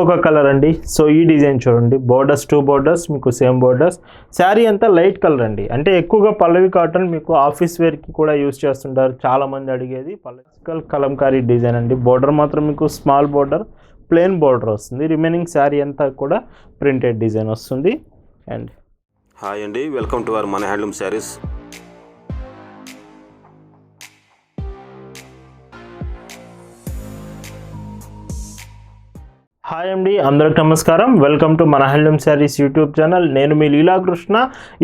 ఒక కలర్ అండి. సో ఈ డిజైన్ చూడండి. బోర్డర్స్ టూ బోర్డర్స్ మీకు సేమ్ బోర్డర్స్ శారీ అంతా లైట్ కలర్ అండి. అంటే ఎక్కువగా పల్లవి కాటన్ మీకు ఆఫీస్ వేర్కి కూడా యూస్ చేస్తుంటారు. చాలా మంది అడిగేది పల్లవికల్ కలంకారీ డిజైన్ అండి. బోర్డర్ మాత్రం మీకు స్మాల్ బోర్డర్ ప్లెయిన్ బోర్డర్ వస్తుంది. రిమైనింగ్ శారీ అంతా కూడా ప్రింటెడ్ డిజైన్ వస్తుంది. అండ్ హాయ్ అండి. వెల్కమ్ టు అవర్ మన హ్యాండ్లూమ్ శారీస్ హాయ్ అండి అందరికి నమస్కారం. వెల్కమ్ టు మన హ్యాండ్లూమ్ శారీస్ యూట్యూబ్ ఛానల్ నేను మీ లీలాకృష్ణ.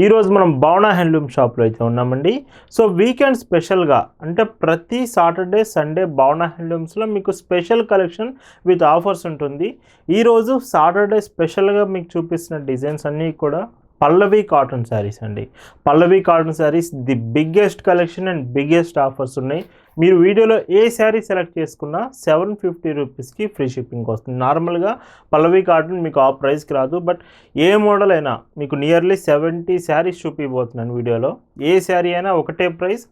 ఈరోజు మనం భావన హ్యాండ్లూమ్ షాప్లో అయితే ఉన్నామండి సో వీకెండ్ స్పెషల్గా అంటే ప్రతి సాటర్డే సండే భావన హ్యాండ్లూమ్స్లో మీకు స్పెషల్ కలెక్షన్ విత్ ఆఫర్స్ ఉంటుంది. ఈరోజు సాటర్డే స్పెషల్గా మీకు చూపిస్తున్న డిజైన్స్ అన్నీ కూడా పల్లవి కాటన్ శారీస్ అండి Pallavi cotton saris the biggest collection and biggest offers ఉన్నాయి. మీరు వీడియోలో ఏ శారీ సెలెక్ట్ చేసుకున్నా సెవెన్ ఫిఫ్టీ రూపీస్కి ఫ్రీ షిప్పింగ్ వస్తుంది. నార్మల్గా పల్లవి కాటన్ మీకు ఆ ప్రైస్కి రాదు. బట్ ఏ మోడల్ అయినా మీకు నియర్లీ సెవెంటీ శారీస్ చూపిపోతున్నాను వీడియోలో. ఏ శారీ అయినా ఒకటే price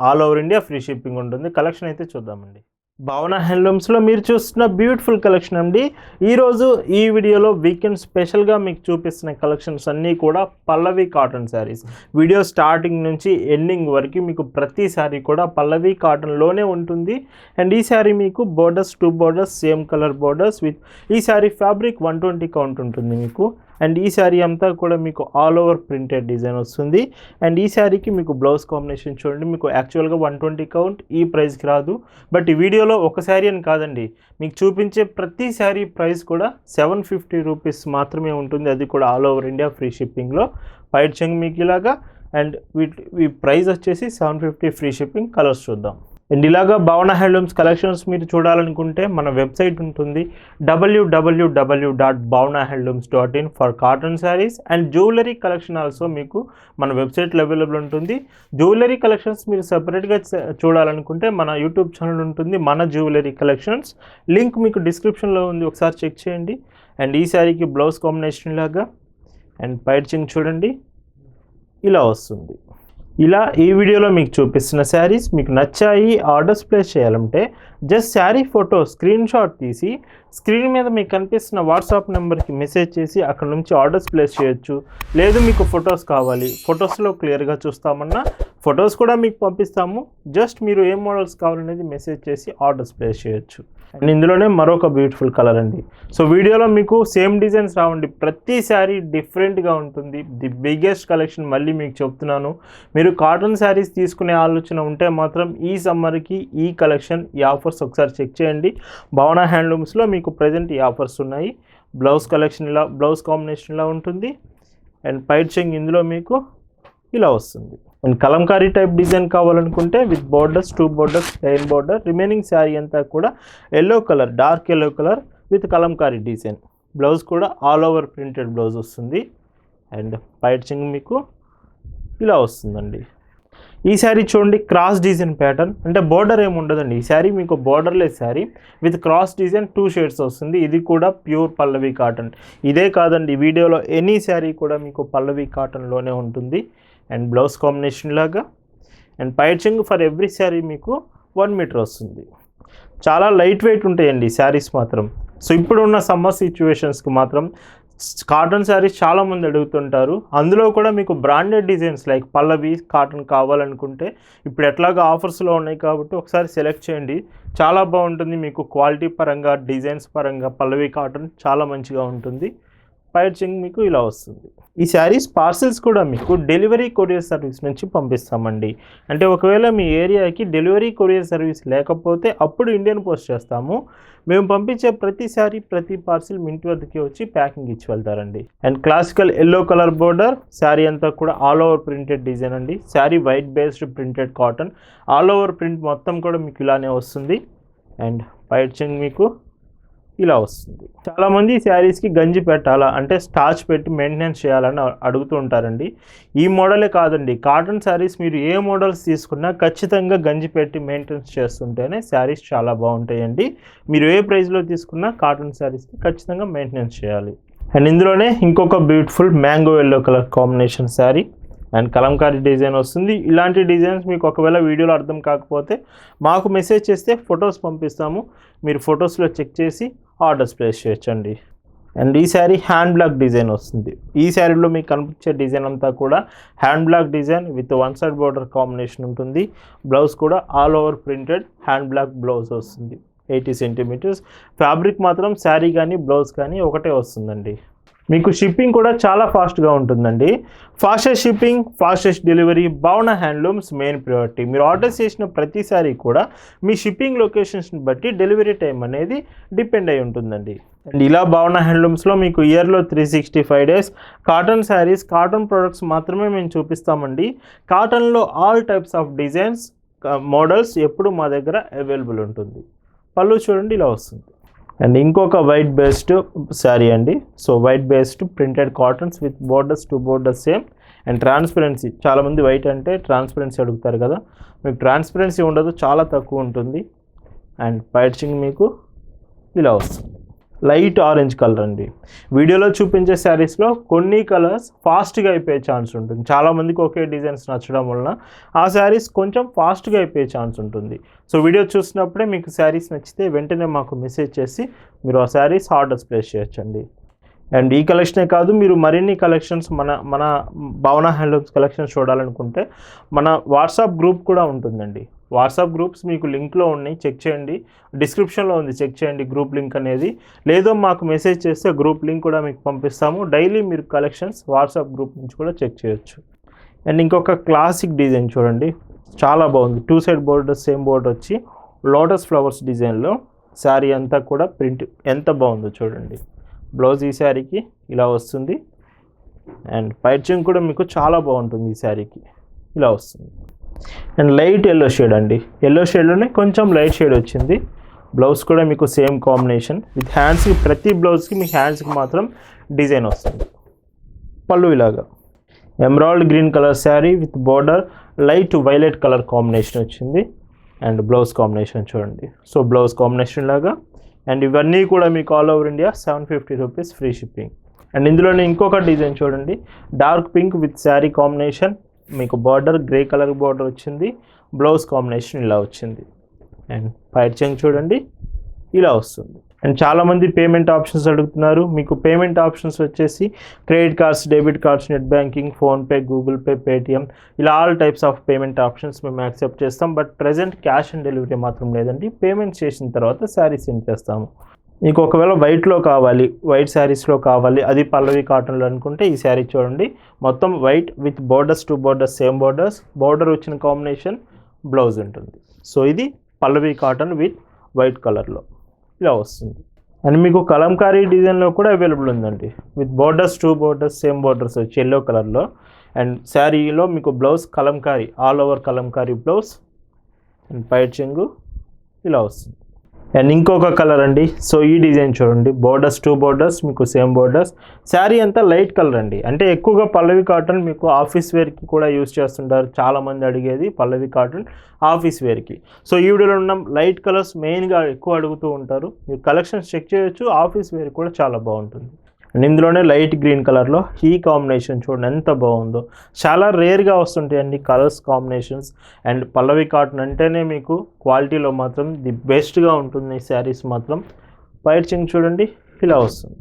all over India free shipping ఉంటుంది. కలెక్షన్ అయితే చూద్దామండి. భావన హ్యాండ్లూమ్స్లో మీరు చూస్తున్న బ్యూటిఫుల్ కలెక్షన్ అండి. ఈరోజు ఈ వీడియోలో వీకెండ్ స్పెషల్గా మీకు చూపిస్తున్న కలెక్షన్స్ అన్నీ కూడా Pallavi cotton saris video starting నుంచి ఎండింగ్ వరకు మీకు ప్రతి శారీ కూడా పల్లవి కాటన్లోనే ఉంటుంది. అండ్ ఈ శారీ మీకు borders two borders same colour borders with ఈ sari fabric one twenty count ఉంటుంది మీకు. అండ్ ఈ శారీ అంతా కూడా మీకు ఆల్ ఓవర్ ప్రింటెడ్ డిజైన్ వస్తుంది. అండ్ ఈ శారీకి మీకు బ్లౌజ్ కాంబినేషన్ చూడండి. మీకు యాక్చువల్గా వన్ ట్వంటీ కౌంట్ ఈ ప్రైస్కి రాదు. బట్ ఈ వీడియోలో ఒక శారీ అని కాదండి. మీకు చూపించే ప్రతి శారీ ప్రైస్ కూడా సెవెన్ ఫిఫ్టీ రూపీస్ మాత్రమే ఉంటుంది. అది కూడా ఆల్ ఓవర్ ఇండియా ఫ్రీ షిప్పింగ్లో. పైడ్ చెంగ్ మీకు ఇలాగా అండ్ వీటి ఈ ప్రైస్ వచ్చేసి seven fifty free shipping. Colours చూద్దాం. అండ్ ఇలాగా భవన హ్యాండ్లూమ్స్ కలెక్షన్స్ మీరు చూడాలనుకుంటే మన వెబ్సైట్ ఉంటుంది డబ్ల్యూడబ్ల్యూడబ్ల్యూ dot Bhavana Handlooms dot in for cotton saris and jewellery collection also మీకు మన వెబ్సైట్లో అవైలబుల్ ఉంటుంది. జ్యువెలరీ కలెక్షన్స్ మీరు సపరేట్గా చూడాలనుకుంటే మన యూట్యూబ్ ఛానల్ ఉంటుంది మన జ్యువెలరీ కలెక్షన్స్ లింక్ మీకు డిస్క్రిప్షన్లో ఉంది ఒకసారి చెక్ చేయండి. అండ్ ఈ శారీకి బ్లౌజ్ కాంబినేషన్ లాగా. అండ్ పైర్చింగ్ చూడండి. ఇలా వస్తుంది. ఇలా ఈ వీడియోలో మీకు చూపిస్తున్న శారీస్ మీకు నచ్చాయి ఆర్డర్స్ ప్లేస్ చేయాలంటే just sari photo screenshot తీసి స్క్రీన్ మీద మీకు కనిపిస్తున్న వాట్సాప్ నెంబర్కి మెసేజ్ చేసి అక్కడ నుంచి ఆర్డర్స్ ప్లేస్ చేయొచ్చు. లేదు మీకు ఫొటోస్ కావాలి ఫొటోస్లో క్లియర్గా చూస్తామన్నా ఫొటోస్ కూడా మీకు పంపిస్తాము. జస్ట్ మీరు ఏ మోడల్స్ కావాలనేది మెసేజ్ చేసి ఆర్డర్స్ ప్లేస్ చేయొచ్చు. అండ్ ఇందులోనే మరొక బ్యూటిఫుల్ కలర్ అండి. సో వీడియోలో మీకు సేమ్ డిజైన్స్ రావండి. ప్రతి డిఫరెంట్గా ఉంటుంది. ది బిగ్గెస్ట్ కలెక్షన్ మళ్ళీ మీకు చెప్తున్నాను. మీరు కాటన్ శారీస్ తీసుకునే ఆలోచన ఉంటే మాత్రం ఈ సమ్మర్కి ఈ కలెక్షన్ ఈ ఆఫర్స్ ఒకసారి చెక్ చేయండి. భవన హ్యాండ్లూమ్స్లో మీకు ప్రజెంట్ ఈ ఆఫర్స్ ఉన్నాయి. బ్లౌజ్ కలెక్షన్ ఇలా బ్లౌజ్ కాంబినేషన్ ఇలా ఉంటుంది. అండ్ పైట్ చెంగ్ ఇందులో మీకు ఇలా వస్తుంది. అండ్ కలంకారీ టైప్ డిజైన్ కావాలనుకుంటే with borders two borders plain border remaining sari అంతా కూడా yellow colour dark yellow colour with Kalamkari design. Blouse కూడా ఆల్ ఓవర్ ప్రింటెడ్ బ్లౌజ్ వస్తుంది. అండ్ పైచింగ్ మీకు ఇలా వస్తుందండి. ఈ శారీ చూడండి క్రాస్ డిజైన్ ప్యాటర్న్ అంటే బోర్డర్ ఏమి ఉండదండి. ఈ శారీ మీకు borderless sari with cross design two shades వస్తుంది. ఇది కూడా ప్యూర్ పల్లవి కాటన్ ఇదే కాదండి వీడియోలో ఎనీ శారీ కూడా మీకు పల్లవి కాటన్లోనే ఉంటుంది. అండ్ బ్లౌజ్ కాంబినేషన్ లాగా అండ్ పైచింగ్ ఫర్ ఎవ్రీ శారీ మీకు వన్ మీటర్ వస్తుంది. చాలా లైట్ వెయిట్ ఉంటాయండి శారీస్ మాత్రం. సో ఇప్పుడున్న సమ్మర్ సిచ్యువేషన్స్కి మాత్రం కాటన్ శారీస్ చాలామంది అడుగుతుంటారు. అందులో కూడా మీకు branded designs like Pallavi cotton కావాలనుకుంటే ఇప్పుడు ఎట్లాగా ఆఫర్స్లో ఉన్నాయి కాబట్టి ఒకసారి సెలెక్ట్ చేయండి. చాలా బాగుంటుంది మీకు క్వాలిటీ పరంగా డిజైన్స్ పరంగా పల్లవి కాటన్ చాలా మంచిగా ఉంటుంది. పైచింగ్ మీకు ఇలా వస్తుంది. ఈ శారీస్ పార్సిల్స్ కూడా మీకు డెలివరీ కొరియర్ సర్వీస్ నుంచి పంపిస్తామండి. అంటే ఒకవేళ మీ ఏరియాకి డెలివరీ కొరియర్ సర్వీస్ లేకపోతే అప్పుడు ఇండియన్ పోస్ట్ చేస్తాము. మేము పంపించే ప్రతి శారీ ప్రతి పార్సిల్ మీ ఇంటి వద్దకి వచ్చి ప్యాకింగ్ ఇచ్చి వెళ్తారండి. And classical yellow colour border sari అంతా కూడా ఆల్ ఓవర్ ప్రింటెడ్ డిజైన్ అండి. Sari white based printed cotton. All over print మొత్తం కూడా మీకు ఇలానే వస్తుంది. అండ్ పైచింగ్ మీకు ఇలా వస్తుంది. చాలామంది శారీస్కి గంజి పెట్టాలా? అంటే స్టార్చ్ పెట్టి మెయింటెనెన్స్ చేయాలని అడుగుతూ ఉంటారండి ఈ మోడలే కాదండి. కాటన్ శారీస్ మీరు ఏ మోడల్స్ తీసుకున్నా ఖచ్చితంగా గంజి పెట్టి మెయింటెనెన్స్ చేస్తుంటేనే శారీస్ చాలా బాగుంటాయండి. మీరు ఏ ప్రైస్లో తీసుకున్నా కాటన్ శారీస్కి ఖచ్చితంగా మెయింటెనెన్స్ చేయాలి. అండ్ ఇందులోనే ఇంకొక beautiful mango yellow colour combination sari. And Kalamkari design వస్తుంది. ఇలాంటి డిజైన్స్ మీకు ఒకవేళ వీడియోలో అర్థం కాకపోతే మాకు మెసేజ్ చేస్తే ఫొటోస్ పంపిస్తాము. మీరు ఫొటోస్లో చెక్ చేసి ఆర్డర్స్ ప్లేస్ చేయొచ్చండి. అండ్ ఈ శారీ హ్యాండ్ బ్లాక్ డిజైన్ వస్తుంది. ఈ శారీలో మీకు కనిపించే డిజైన్ అంతా కూడా hand block design with one side border combination ఉంటుంది. బ్లౌజ్ కూడా all over printed hand block blouse వస్తుంది. Eighty centimetres. ఫ్యాబ్రిక్ మాత్రం శారీ కానీ బ్లౌజ్ కానీ ఒకటే వస్తుందండి. మీకు షిప్పింగ్ కూడా చాలా ఫాస్ట్గా ఉంటుందండి. Fastest shipping fastest delivery Bhavana Handlooms main priority మీరు ఆర్డర్ చేసిన ప్రతిసారి కూడా మీ షిప్పింగ్ లొకేషన్స్ని బట్టి డెలివరీ టైం అనేది డిపెండ్ అయి ఉంటుందండి. అండ్ ఇలా భవన హ్యాండ్లూమ్స్లో మీకు ఇయర్లో three sixty five days cotton saris cotton products మాత్రమే మేము చూపిస్తామండి. కాటన్లో all types of designs models ఎప్పుడు మా దగ్గర అవైలబుల్ ఉంటుంది. పళ్ళు చూడండి ఇలా వస్తుంది. అండ్ ఇంకొక వైట్ బేస్డ్ శారీ అండి. So white based printed cottons with borders two borders same and transparency చాలామంది వైట్ అంటే ట్రాన్స్పరెన్సీ అడుగుతారు కదా. మీకు ట్రాన్స్పరెన్సీ ఉండదు చాలా తక్కువ ఉంటుంది. అండ్ పైచింగ్ మీకు ఇలా వస్తుంది. లైట్ ఆరెంజ్ కలర్ అండి. వీడియోలో చూపించే శారీస్లో కొన్ని కలర్స్ ఫాస్ట్గా అయిపోయే ఛాన్స్ ఉంటుంది. చాలామందికి ఒకే డిజైన్స్ నచ్చడం వలన ఆ శారీస్ కొంచెం ఫాస్ట్గా అయిపోయే ఛాన్స్ ఉంటుంది. సో వీడియో చూసినప్పుడే మీకు శారీస్ నచ్చితే వెంటనే మాకు మెసేజ్ చేసి మీరు ఆ శారీస్ ఆర్డర్స్ ప్లేస్ చేయొచ్చండి. అండ్ ఈ కలెక్షనే కాదు మీరు మరిన్ని కలెక్షన్స్ మన మన భావన హ్యాండ్లూమ్స్ కలెక్షన్స్ చూడాలనుకుంటే మన వాట్సాప్ గ్రూప్ కూడా ఉంటుందండి. వాట్సాప్ గ్రూప్స్ మీకు లింక్లో ఉన్నాయి. చెక్ చేయండి. డిస్క్రిప్షన్లో ఉంది. చెక్ చేయండి గ్రూప్ లింక్ అనేది. లేదో మాకు మెసేజ్ చేస్తే గ్రూప్ లింక్ కూడా మీకు పంపిస్తాము. డైలీ మీరు కలెక్షన్స్ వాట్సాప్ గ్రూప్ నుంచి కూడా చెక్ చేయొచ్చు. అండ్ ఇంకొక క్లాసిక్ డిజైన్ చూడండి. చాలా బాగుంది. Two side border same border వచ్చి లోటస్ ఫ్లవర్స్ డిజైన్లో శారీ అంతా కూడా ప్రింట్ ఎంత బాగుందో చూడండి. బ్లౌజ్ ఈ శారీకి ఇలా వస్తుంది. అండ్ పైచింగ్ కూడా మీకు చాలా బాగుంటుంది ఈ శారీకి. ఇలా వస్తుంది. అండ్ లైట్ ఎల్లో షేడ్ అండి. ఎల్లో షేడ్లోనే కొంచెం లైట్ షేడ్ వచ్చింది. బ్లౌజ్ కూడా మీకు సేమ్ కాంబినేషన్ విత్ హ్యాండ్స్కి ప్రతి బ్లౌజ్కి మీ హ్యాండ్స్కి మాత్రం డిజైన్ వస్తుంది. పళ్ళు ఇలాగా. Emerald green colour sari with border light violet colour combination వచ్చింది. అండ్ బ్లౌజ్ కాంబినేషన్ చూడండి. సో బ్లౌజ్ కాంబినేషన్ లాగా. అండ్ ఇవన్నీ కూడా మీకు all over India seven fifty rupees free shipping and ఇందులోనే ఇంకొక డిజైన్ చూడండి. Dark pink with sari combination మీకు బార్డర్ గ్రే కలర్ బార్డర్ వచ్చింది బ్లౌజ్ కాంబినేషన్ ఇలా వచ్చింది. అండ్ పైట్ చెంగ్ చూడండి ఇలా వస్తుంది. అండ్ చాలామంది పేమెంట్ ఆప్షన్స్ అడుగుతున్నారు. మీకు పేమెంట్ ఆప్షన్స్ వచ్చేసి credit cards debit cards net banking PhonePe Google Pay Paytm ఇలా all types of payment options మేము యాక్సెప్ట్ చేస్తాం. But present cash on delivery మాత్రం లేదండి. పేమెంట్ చేసిన తర్వాత శారీ సెండ్ చేస్తాము. మీకు ఒకవేళ వైట్లో కావాలి వైట్ శారీస్లో కావాలి అది పల్లవి కాటన్లో అనుకుంటే ఈ శారీ చూడండి. మొత్తం white with borders two borders same borders border వచ్చిన కాంబినేషన్ బ్లౌజ్ ఉంటుంది. సో ఇది పల్లవి కాటన్ విత్ వైట్ కలర్లో ఇలా వస్తుంది. అండ్ మీకు కలంకారీ డిజైన్లో కూడా అవైలబుల్ ఉందండి. With borders two borders same borders వచ్చి ఎల్లో కలర్లో అండ్ శారీలో మీకు blouse Kalamkari all over Kalamkari blouse and పైట్ చెంగు ఇలా వస్తుంది. అండ్ ఇంకొక కలర్ అండి. సో ఈ డిజైన్ చూడండి. బోర్డర్స్ టూ బోర్డర్స్ మీకు సేమ్ బోర్డర్స్ శారీ అంతా లైట్ కలర్ అండి. అంటే ఎక్కువగా పల్లవి కాటన్ మీకు ఆఫీస్ వేర్కి కూడా యూస్ చేస్తుంటారు. చాలామంది అడిగేది పల్లవి కాటన్ ఆఫీస్ వేర్కి సో ఈ వీడియోలో ఉన్న లైట్ కలర్స్ మెయిన్గా ఎక్కువ అడుగుతూ ఉంటారు. మీరు కలెక్షన్స్ చెక్ చేయొచ్చు. ఆఫీస్ వేర్ కూడా చాలా బాగుంటుంది. అండ్ ఇందులోనే లైట్ గ్రీన్ కలర్లో ఈ కాంబినేషన్ చూడండి ఎంత బాగుందో. చాలా రేర్గా వస్తుంటాయండి colours combinations. And Pallavi cotton అంటేనే మీకు క్వాలిటీలో మాత్రం ది బెస్ట్గా ఉంటుంది ఈ శారీస్ మాత్రం. పైర్చింగ్ చూడండి ఇలా వస్తుంది.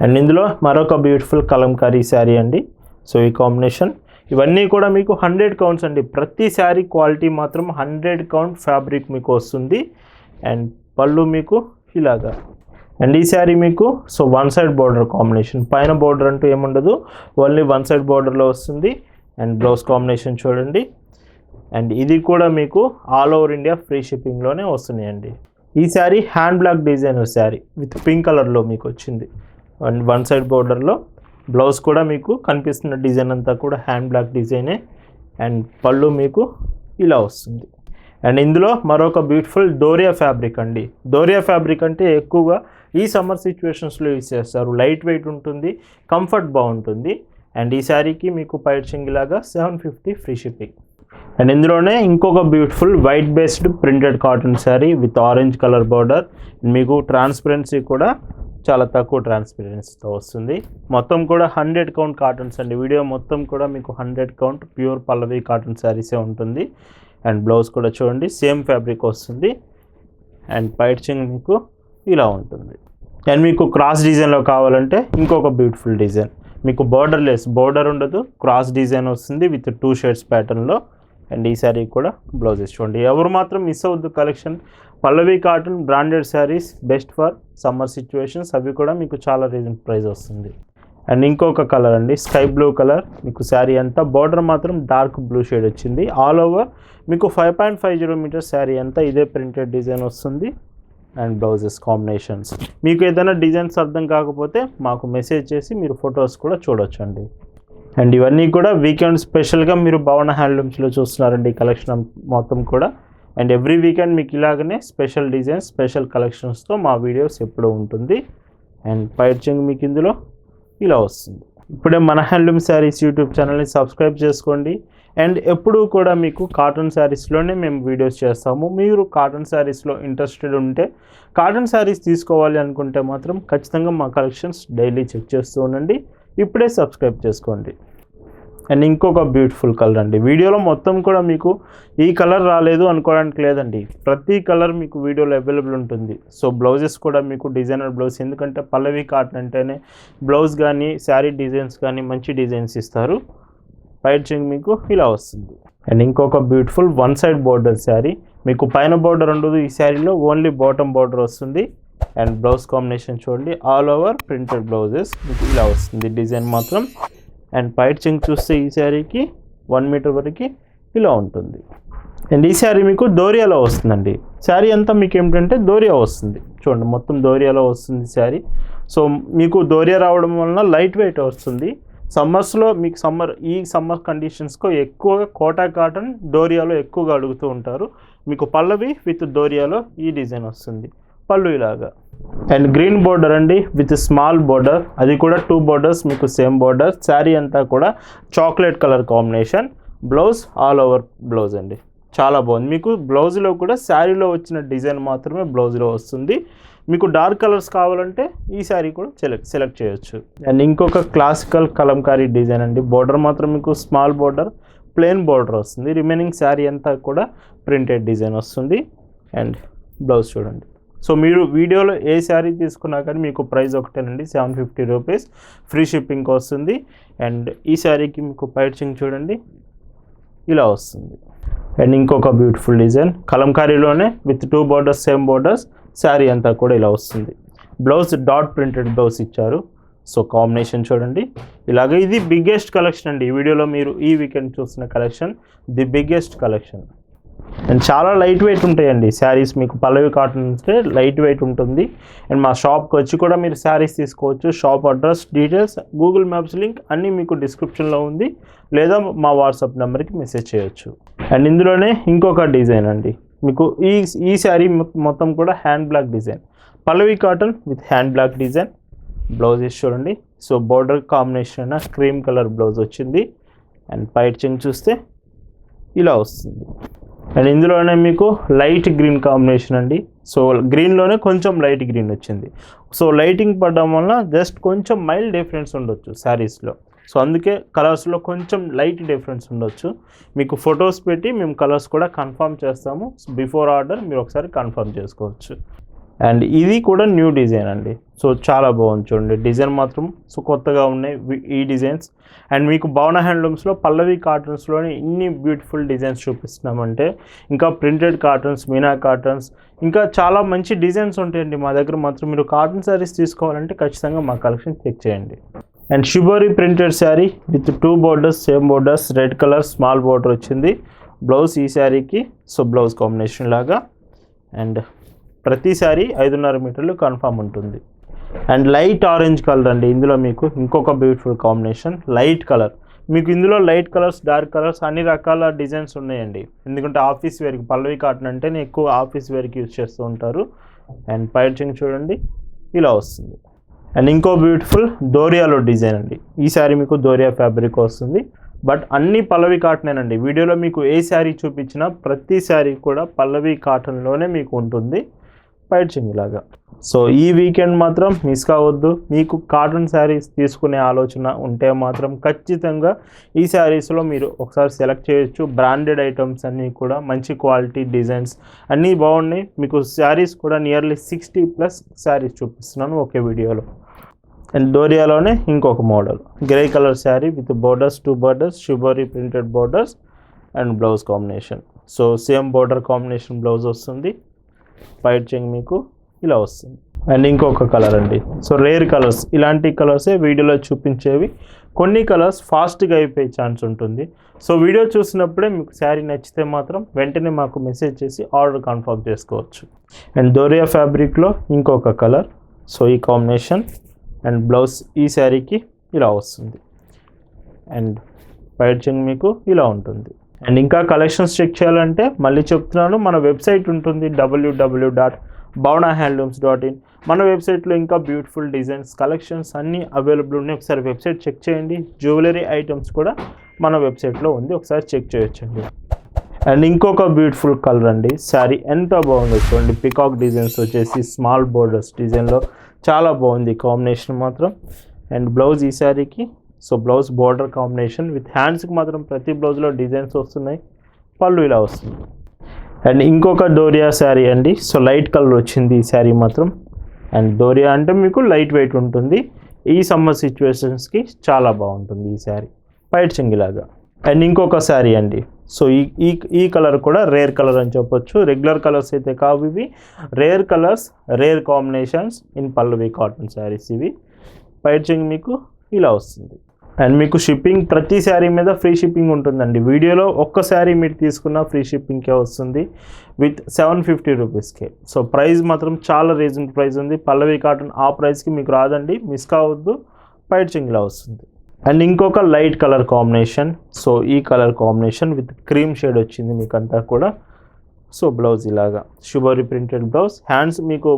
అండ్ ఇందులో మరొక బ్యూటిఫుల్ కలంకారీ శారీ అండి. సో ఈ కాంబినేషన్. ఇవన్నీ కూడా మీకు హండ్రెడ్ కౌంట్స్ అండి. ప్రతి శారీ క్వాలిటీ మాత్రం హండ్రెడ్ కౌంట్ ఫ్యాబ్రిక్ మీకు వస్తుంది. అండ్ పళ్ళు మీకు ఇలాగా. అండ్ ఈ శారీ మీకు so one side border combination పైన బార్డర్ అంటూ ఏముండదు ఓన్లీ వన్ సైడ్ బార్డర్లో వస్తుంది. అండ్ బ్లౌజ్ కాంబినేషన్ చూడండి. అండ్ ఇది కూడా మీకు ఆల్ ఓవర్ ఇండియా ఫ్రీ షిప్పింగ్లోనే వస్తున్నాయండి. ఈ sari hand block design sari with pink కలర్లో మీకు వచ్చింది. అండ్ వన్ సైడ్ బార్డర్లో బ్లౌజ్ కూడా మీకు కనిపిస్తున్న డిజైన్ అంతా కూడా హ్యాండ్ బ్లాక్ డిజైనే అండ్ పళ్ళు మీకు ఇలా వస్తుంది. అండ్ ఇందులో మరొక బ్యూటిఫుల్ డోరియా ఫ్యాబ్రిక్ అండి. డోరియా ఫ్యాబ్రిక్ అంటే ఎక్కువగా ఈ సమ్మర్ సిచ్యువేషన్స్లో యూజ్ చేస్తారు. లైట్ వెయిట్ ఉంటుంది కంఫర్ట్ బాగుంటుంది. అండ్ ఈ శారీకి మీకు పైట్ లాగా seven fifty free shipping. And ఇందులోనే ఇంకొక beautiful white based printed cotton sari with orange colour border. మీకు ట్రాన్స్పరెన్సీ కూడా చాలా తక్కువ ట్రాన్స్పరెన్సీతో వస్తుంది. మొత్తం కూడా హండ్రెడ్ కౌంట్ కాటన్స్ అండి. వీడియో మొత్తం కూడా మీకు hundred count pure Pallavi cotton శారీసే ఉంటుంది. అండ్ బ్లౌజ్ కూడా చూడండి సేమ్ ఫ్యాబ్రిక్ వస్తుంది. అండ్ పైచింగ్ మీకు ఇలా ఉంటుంది. అండ్ మీకు క్రాస్ డిజైన్లో కావాలంటే ఇంకొక బ్యూటిఫుల్ డిజైన్ మీకు బోర్డర్ లెస్ బోర్డర్ ఉండదు. క్రాస్ డిజైన్ వస్తుంది విత్ టూ షర్ట్స్ ప్యాటర్న్లో అండ్ ఈ శారీ కూడా బ్లౌజెస్ చూడండి ఎవరు మాత్రం మిస్ అవ్వద్దు collection Pallavi cotton branded saris best for summer situations అవి కూడా మీకు చాలా రీజన్ ప్రైస్ వస్తుంది. అండ్ ఇంకొక కలర్ అండి స్కై బ్లూ కలర్ మీకు శారీ అంతా బార్డర్ మాత్రం డార్క్ బ్లూ షేడ్ వచ్చింది. ఆల్ ఓవర్ మీకు five point five zero metre sari అంతా ఇదే ప్రింటెడ్ డిజైన్ వస్తుంది. And blouses combinations. మీకు ఏదైనా డిజైన్స్ అర్థం కాకపోతే మాకు మెసేజ్ చేసి మీరు ఫొటోస్ కూడా చూడొచ్చండి. అండ్ ఇవన్నీ కూడా వీకెండ్ స్పెషల్గా మీరు భవన హ్యాండ్లూమ్స్లో చూస్తున్నారండి కలెక్షన్ మొత్తం కూడా. అండ్ ఎవ్రీ వీకెండ్ మీకు ఇలాగనే స్పెషల్ డిజైన్స్ స్పెషల్ కలెక్షన్స్తో మా వీడియోస్ ఎప్పుడూ ఉంటుంది. అండ్ పైర్చింగ్ మీకు ఇందులో ఇలా వస్తుంది. ఇప్పుడే మన హ్యాండ్లూమ్ శారీస్ యూట్యూబ్ ఛానల్ని సబ్స్క్రైబ్ చేసుకోండి. అండ్ ఎప్పుడూ కూడా మీకు కాటన్ శారీస్లోనే మేము వీడియోస్ చేస్తాము. మీరు కాటన్ శారీస్లో ఇంట్రెస్టెడ్ ఉంటే కాటన్ శారీస్ తీసుకోవాలి అనుకుంటే మాత్రం ఖచ్చితంగా మా కలెక్షన్స్ డైలీ చెక్ చేస్తూ ఉండండి. ఇప్పుడే సబ్స్క్రైబ్ చేసుకోండి. అండ్ ఇంకొక బ్యూటిఫుల్ కలర్ అండి. వీడియోలో మొత్తం కూడా మీకు ఈ కలర్ రాలేదు అనుకోవడానికి లేదండి. ప్రతి కలర్ మీకు వీడియోలో అవైలబుల్ ఉంటుంది. సో బ్లౌజెస్ కూడా మీకు డిజైనర్ బ్లౌజ్ ఎందుకంటే పల్లవి కాటన్ అంటేనే బ్లౌజ్ కానీ శారీ డిజైన్స్ కానీ మంచి డిజైన్స్ ఇస్తారు. పైచింగ్ మీకు ఇలా వస్తుంది. అండ్ ఇంకొక beautiful one side border sari. మీకు పైన బార్డర్ ఉండదు ఈ శారీలో ఓన్లీ బాటమ్ బోర్డర్ వస్తుంది. అండ్ బ్లౌజ్ కాంబినేషన్ చూడండి ఆల్ ఓవర్ ప్రింటెడ్ బ్లౌజెస్ మీకు ఇలా వస్తుంది డిజైన్ మాత్రం. అండ్ పైట్ చింగ్ చూస్తే ఈ శారీకి వన్ మీటర్ వరకు ఇలా ఉంటుంది. అండ్ ఈ శారీ మీకు దోరియాలో వస్తుందండి. శారీ అంతా మీకు ఏమిటంటే దోరియా వస్తుంది. చూడండి మొత్తం దోరియాలో వస్తుంది శారీ. సో మీకు దోరియా రావడం వలన లైట్ వెయిట్ వస్తుంది. సమ్మర్స్లో మీకు సమ్మర్ ఈ సమ్మర్ కండిషన్స్కు ఎక్కువగా కోటా కాటన్ డోరియాలో ఎక్కువగా అడుగుతూ ఉంటారు. మీకు పల్లవి విత్ డోరియాలో ఈ డిజైన్ వస్తుంది. పళ్ళు ఇలాగా అండ్ గ్రీన్ బోర్డర్ అండి విత్ స్మాల్ బోర్డర్. అది కూడా టూ బోర్డర్స్ మీకు సేమ్ బోర్డర్. శారీ అంతా కూడా chocolate colour combination. Blouse all over blouse అండి. చాలా బాగుంది. మీకు బ్లౌజ్లో కూడా శారీలో వచ్చిన డిజైన్ మాత్రమే బ్లౌజ్లో వస్తుంది. మీకు డార్క్ కలర్స్ కావాలంటే ఈ శారీ కూడా సెలెక్ట్ సెలెక్ట్ చేయొచ్చు. అండ్ ఇంకొక క్లాసికల్ కలంకారీ డిజైన్ అండి. బోర్డర్ మాత్రం మీకు స్మాల్ బోర్డర్ ప్లెయిన్ బోర్డర్ వస్తుంది. రిమైనింగ్ శారీ అంతా కూడా ప్రింటెడ్ డిజైన్ వస్తుంది. అండ్ బ్లౌజ్ చూడండి. సో మీరు వీడియోలో ఏ శారీ తీసుకున్నా కానీ మీకు ప్రైస్ ఒకటేనండి. Seven fifty rupees free shipping వస్తుంది. అండ్ ఈ శారీకి మీకు పైచింగ్ చూడండి. ఇలా వస్తుంది. అండ్ ఇంకొక beautiful design కలంకారీలోనే with two borders same borders sari అంతా కూడా ఇలా వస్తుంది. బ్లౌజ్ డాట్ ప్రింటెడ్ బ్లౌజ్ ఇచ్చారు. సో కాంబినేషన్ చూడండి. ఇలాగ ఇది బిగ్గెస్ట్ కలెక్షన్ అండి. ఈ వీడియోలో మీరు ఈ వీకెండ్ చూసిన collection the biggest collection and చాలా లైట్ వెయిట్ ఉంటాయండి శారీస్. మీకు పల్లవి కాటన్ అంటే లైట్ వెయిట్ ఉంటుంది. అండ్ మా షాప్కి వచ్చి కూడా మీరు శారీస్ తీసుకోవచ్చు. Shop address details Google maps link అన్నీ మీకు డిస్క్రిప్షన్లో ఉంది. లేదా మా వాట్సాప్ నెంబర్కి మెసేజ్ చేయొచ్చు. అండ్ ఇందులోనే ఇంకొక డిజైన్ అండి. మీకు ఈ ఈ శారీ మొత్తం కూడా hand block design. Pallavi cotton with hand block design. Blouse చూడండి. So border combination cream colour blouse వచ్చింది. అండ్ పైచింగ్ చూస్తే ఇలా వస్తుంది. అండ్ ఇందులోనే మీకు లైట్ గ్రీన్ కాంబినేషన్ అండి. సో గ్రీన్లోనే కొంచెం లైట్ గ్రీన్ వచ్చింది. సో లైటింగ్ పడడం వల్ల జస్ట్ కొంచెం మైల్డ్ డిఫరెన్స్ ఉండొచ్చు శారీస్లో. సో అందుకే కలర్స్లో కొంచెం లైట్ డిఫరెన్స్ ఉండొచ్చు. మీకు ఫొటోస్ పెట్టి మేము కలర్స్ కూడా కన్ఫర్మ్ చేస్తాము. బిఫోర్ ఆర్డర్ మీరు ఒకసారి కన్ఫర్మ్ చేసుకోవచ్చు. అండ్ ఇది కూడా న్యూ డిజైన్ అండి. సో చాలా బాగుంది చూడండి. డిజైన్ మాత్రం సో కొత్తగా ఉన్నాయి ఈ డిజైన్స్. అండ్ మీకు భవన హ్యాండ్లూమ్స్లో పల్లవి కాటన్స్లోని ఇన్ని బ్యూటిఫుల్ డిజైన్స్ చూపిస్తున్నామంటే ఇంకా ప్రింటెడ్ కాటన్స్ మీనా కాటన్స్ ఇంకా చాలా మంచి డిజైన్స్ ఉంటాయండి మా దగ్గర. మాత్రం మీరు కాటన్ శారీస్ తీసుకోవాలంటే ఖచ్చితంగా మా కలెక్షన్ చెక్ చేయండి. And shibori printed sari with two borders same borders red colour small border వచ్చింది. బ్లౌజ్ ఈ శారీకి సో బ్లౌజ్ కాంబినేషన్ లాగా. అండ్ ప్రతి శారీ ఐదున్నర మీటర్లు కన్ఫామ్ ఉంటుంది. అండ్ లైట్ ఆరెంజ్ కలర్ అండి ఇందులో మీకు ఇంకొక బ్యూటిఫుల్ కాంబినేషన్ లైట్ కలర్ మీకు ఇందులో లైట్ కలర్స్ డార్క్ కలర్స్ అన్ని రకాల డిజైన్స్ ఉన్నాయండి. ఎందుకంటే ఆఫీస్ వేర్కి పల్లవి కాటన్ అంటేనే ఎక్కువ ఆఫీస్ వేర్కి యూజ్ చేస్తూ ఉంటారు. అండ్ పైచింగ్ చూడండి ఇలా వస్తుంది. అండ్ ఇంకో బ్యూటిఫుల్ దోరియాలో డిజైన్ అండి. ఈ శారీ మీకు దోరియా ఫ్యాబ్రిక్ వస్తుంది. బట్ అన్ని పల్లవి కాటనేనండి. వీడియోలో మీకు ఏ శారీ చూపించినా ప్రతి శారీ కూడా పల్లవి కాటన్లోనే మీకు ఉంటుంది. పైట్ చెంగిలాగా సో ఈ వీకెండ్ మాత్రం మిస్ కావద్దు. మీకు కాటన్ శారీస్ తీసుకునే ఆలోచన ఉంటే మాత్రం ఖచ్చితంగా ఈ శారీస్లో మీరు ఒకసారి సెలెక్ట్ చేయొచ్చు. బ్రాండెడ్ ఐటమ్స్ అన్నీ కూడా మంచి క్వాలిటీ డిజైన్స్ అన్నీ బాగున్నాయి. మీకు శారీస్ కూడా నియర్లీ సిక్స్టీ ప్లస్ శారీస్ చూపిస్తున్నాను ఒకే వీడియోలో. అండ్ డోరియాలోనే ఇంకొక model. Grey colour sari with borders two borders shibori printed borders and blouse combination so same border combination blouse వస్తుంది. వైట్ చెంగ్ మీకు ఇలా వస్తుంది. అండ్ ఇంకొక కలర్ అండి. సో రేర్ కలర్స్ ఇలాంటి కలర్సే వీడియోలో చూపించేవి. కొన్ని కలర్స్ ఫాస్ట్గా అయిపోయే ఛాన్స్ ఉంటుంది. సో వీడియో చూసినప్పుడే మీకు శారీ నచ్చితే మాత్రం వెంటనే మాకు మెసేజ్ చేసి ఆర్డర్ కన్ఫర్మ్ చేసుకోవచ్చు. అండ్ దోరియా ఫ్యాబ్రిక్లో ఇంకొక కలర్ సో ఈ కాంబినేషన్ అండ్ బ్లౌజ్ ఈ శారీకి ఇలా వస్తుంది. అండ్ పైట్ మీకు ఇలా ఉంటుంది. అండ్ ఇంకా కలెక్షన్స్ చెక్ చేయాలంటే మళ్ళీ చెప్తున్నాను మన వెబ్సైట్ ఉంటుంది W W dot Bhavana handlooms dot in మన వెబ్సైట్లో ఇంకా బ్యూటిఫుల్ డిజైన్స్ కలెక్షన్స్ అన్నీ అవైలబుల్ ఉన్నాయి. ఒకసారి వెబ్సైట్ చెక్ చేయండి. జ్యువెలరీ ఐటమ్స్ కూడా మన వెబ్సైట్లో ఉంది. ఒకసారి చెక్ చేయొచ్చండి. అండ్ ఇంకొక బ్యూటిఫుల్ కలర్ అండి. శారీ ఎంత బాగుందో చూడండి. పికాక్ డిజైన్స్ వచ్చేసి స్మాల్ బోర్డర్స్ డిజైన్లో చాలా బాగుంది కాంబినేషన్ మాత్రం. అండ్ బ్లౌజ్ ఈ శారీకి so blouse border combination. With హ్యాండ్స్కి మాత్రం ప్రతి బ్లౌజ్లో డిజైన్స్ వస్తున్నాయి. పళ్ళు ఇలా వస్తుంది. అండ్ ఇంకొక డోరియా శారీ అండి. సో లైట్ కలర్ వచ్చింది ఈ శారీ మాత్రం. అండ్ డోరియా అంటే మీకు లైట్ వెయిట్ ఉంటుంది. ఈ సమ్మర్ సిచ్యువేషన్స్కి చాలా బాగుంటుంది ఈ శారీ పైట్ చింగిలాగా అండ్ ఇంకొక శారీ అండి. సో ఈ ఈ ఈ కలర్ కూడా రేర్ కలర్ అని చెప్పొచ్చు. రెగ్యులర్ కలర్స్ అయితే కావు ఇవి. Rare colours rare combinations in Pallavi cotton saris ఇవి. పైట్ మీకు ఇలా వస్తుంది. అండ్ మీకు షిప్పింగ్ ప్రతి శారీ మీద ఫ్రీ షిప్పింగ్ ఉంటుందండి. వీడియోలో ఒక్క శారీ మీరు తీసుకున్న ఫ్రీ షిప్పింగ్కే వస్తుంది. విత్ సెవెన్ ఫిఫ్టీ రూపీస్కే. సో ప్రైస్ మాత్రం చాలా రీజనబుల్ ప్రైస్ ఉంది. పల్లవి కాటన్ ఆ ప్రైస్కి మీకు రాదండి. మిస్ కావద్దు. పైట్ వస్తుంది. అండ్ ఇంకొక లైట్ కలర్ కాంబినేషన్. సో ఈ colour combination with cream shade వచ్చింది మీకు అంతా కూడా. సో బ్లౌజ్ ఇలాగా. షుబోరి ప్రింటెడ్ బ్లౌజ్ హ్యాండ్స్ మీకు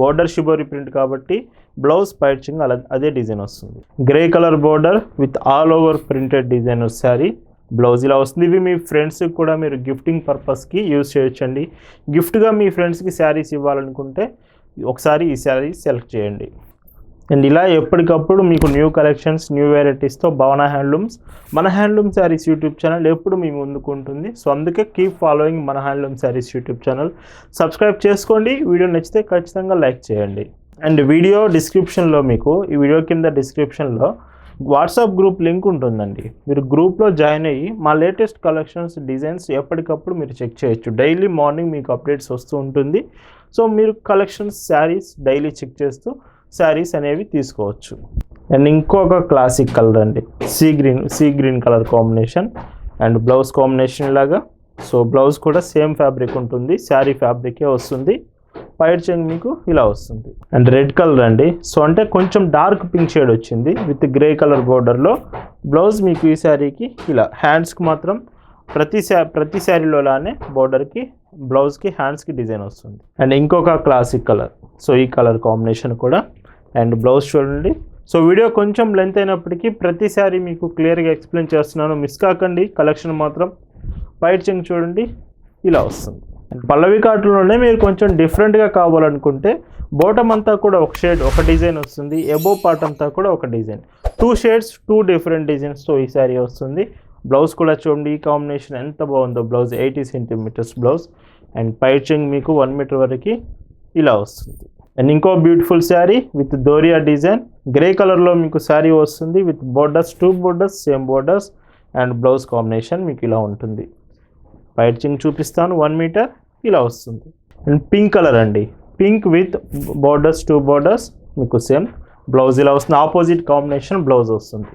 బోర్డర్ షుబోరి ప్రింట్ కాబట్టి బ్లౌజ్ పైచింగ్ అలా అదే డిజైన్ వస్తుంది. Grey colour border with all over printed design sari blouse ఇలా వస్తుంది. ఇవి మీ ఫ్రెండ్స్కి కూడా మీరు గిఫ్టింగ్ పర్పస్కి యూజ్ చేయొచ్చండి. గిఫ్ట్గా మీ ఫ్రెండ్స్కి శారీస్ ఇవ్వాలనుకుంటే ఒకసారి ఈ శారీ సెలెక్ట్ చేయండి. అండ్ ఇలా ఎప్పటికప్పుడు మీకు న్యూ కలెక్షన్స్ న్యూ వెరైటీస్తో భవన హ్యాండ్లూమ్స్ మన హ్యాండ్లూమ్ శారీస్ యూట్యూబ్ ఛానల్ ఎప్పుడు మీ ముందుకు ఉంటుంది. సో అందుకే కీప్ ఫాలోయింగ్ మన handloom saris YouTube channel subscribe చేసుకోండి. వీడియో నచ్చితే ఖచ్చితంగా లైక్ చేయండి. అండ్ వీడియో డిస్క్రిప్షన్లో మీకు ఈ వీడియో కింద డిస్క్రిప్షన్లో వాట్సాప్ గ్రూప్ లింక్ ఉంటుందండి. మీరు గ్రూప్లో జాయిన్ అయ్యి మా లేటెస్ట్ కలెక్షన్స్ డిజైన్స్ ఎప్పటికప్పుడు మీరు చెక్ చేయొచ్చు. డైలీ మార్నింగ్ మీకు అప్డేట్స్ వస్తూ ఉంటుంది. సో మీరు కలెక్షన్స్ శారీస్ డైలీ చెక్ చేస్తూ శారీస్ అనేవి తీసుకోవచ్చు. అండ్ ఇంకొక క్లాసిక్ కలర్ అండి. Sea green sea green colour combination. And blouse combination లాగా. సో బ్లౌజ్ కూడా సేమ్ ఫ్యాబ్రిక్ ఉంటుంది. శారీ ఫ్యాబ్రికే వస్తుంది. పైడ్ చెంగ్ మీకు ఇలా వస్తుంది. అండ్ రెడ్ కలర్ అండి. సో అంటే కొంచెం డార్క్ పింక్ షేడ్ వచ్చింది. విత్ గ్రే కలర్ బోర్డర్లో. బ్లౌజ్ మీకు ఈ శారీకి ఇలా హ్యాండ్స్కి మాత్రం ప్రతి శా ప్రతి శారీలోలానే బోర్డర్కి బ్లౌజ్కి హ్యాండ్స్కి డిజైన్ వస్తుంది. అండ్ ఇంకొక క్లాసిక్ కలర్. సో ఈ కలర్ కాంబినేషన్ కూడా. అండ్ బ్లౌజ్ చూడండి. సో వీడియో కొంచెం లెంత్ అయినప్పటికీ ప్రతిసారి మీకు క్లియర్గా ఎక్స్ప్లెయిన్ చేస్తున్నాను. మిస్ కాకండి కలెక్షన్ మాత్రం. వైట్ చెంగ్ చూడండి ఇలా వస్తుంది. అండ్ పల్లవి కాట్లోనే మీరు కొంచెం డిఫరెంట్గా కావాలనుకుంటే బోటం అంతా కూడా ఒక షేడ్ ఒక డిజైన్ వస్తుంది. ఎబో పార్ట్ అంతా కూడా ఒక design two shades two different డిజైన్స్తో ఈ శారీ వస్తుంది. బ్లౌజ్ కూడా చూడండి ఈ కాంబినేషన్ ఎంత బాగుందో. Blouse eighty centimetres blouse and పైచింగ్ మీకు వన్ మీటర్ వరకు ఇలా వస్తుంది. అండ్ ఇంకో beautiful sari with doria design grey కలర్లో మీకు శారీ వస్తుంది with borders two borders same borders and blouse combination మీకు ఇలా ఉంటుంది. పైచింగ్ చూపిస్తాను వన్ మీటర్ ఇలా వస్తుంది. అండ్ పింక్ కలర్ అండి. Pink with borders two borders మీకు సేమ్ బ్లౌజ్ ఇలా వస్తుంది. ఆపోజిట్ కాంబినేషన్ బ్లౌజ్ వస్తుంది.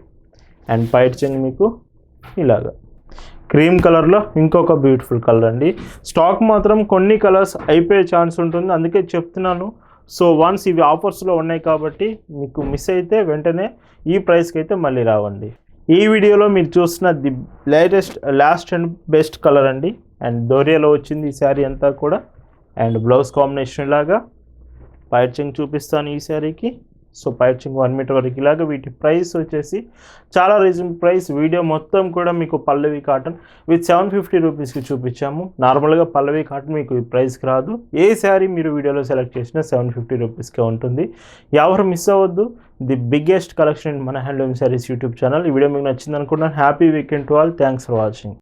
అండ్ పైచింగ్ మీకు ఇలాగా. క్రీమ్ కలర్లో ఇంకొక బ్యూటిఫుల్ కలర్ అండి. స్టాక్ మాత్రం కొన్ని కలర్స్ అయిపోయే ఛాన్స్ ఉంటుంది. అందుకే చెప్తున్నాను. సో వన్స్ ఇవి ఆఫర్స్లో ఉన్నాయి కాబట్టి మీకు మిస్ అయితే వెంటనే ఈ ప్రైస్కి అయితే మళ్ళీ రావండి. ఈ వీడియోలో మీరు చూసిన the latest last and best colour అండి. అండ్ దోరియాలో వచ్చింది ఈ శారీ అంతా కూడా. అండ్ బ్లౌజ్ కాంబినేషన్ లాగా. పైచింగ్ చూపిస్తాను ఈ శారీకి. సో పైచింగ్ వన్ మీటర్ వరకు. ఇలాగ వీటి ప్రైస్ వచ్చేసి చాలా రీజనబుల్ ప్రైస్. వీడియో మొత్తం కూడా మీకు Pallavi cotton with seven fifty రూపీస్కి చూపించాము. నార్మల్గా పల్లవి కాటన్ మీకు ఈ ప్రైస్కి రాదు. ఏ శారీ మీరు వీడియోలో సెలెక్ట్ చేసినా సెవెన్ ఫిఫ్టీ రూపీస్కే ఉంటుంది. ఎవరు మిస్ అవ్వద్దు. ది బిగ్గెస్ట్ కలెక్షన్ మన హ్యాండ్లూమ్ శారీస్ యూట్యూబ్ ఛానల్. ఈ వీడియో మీకు నచ్చింది అనుకుంటున్నాను happy weekend to all. Thanks for watching.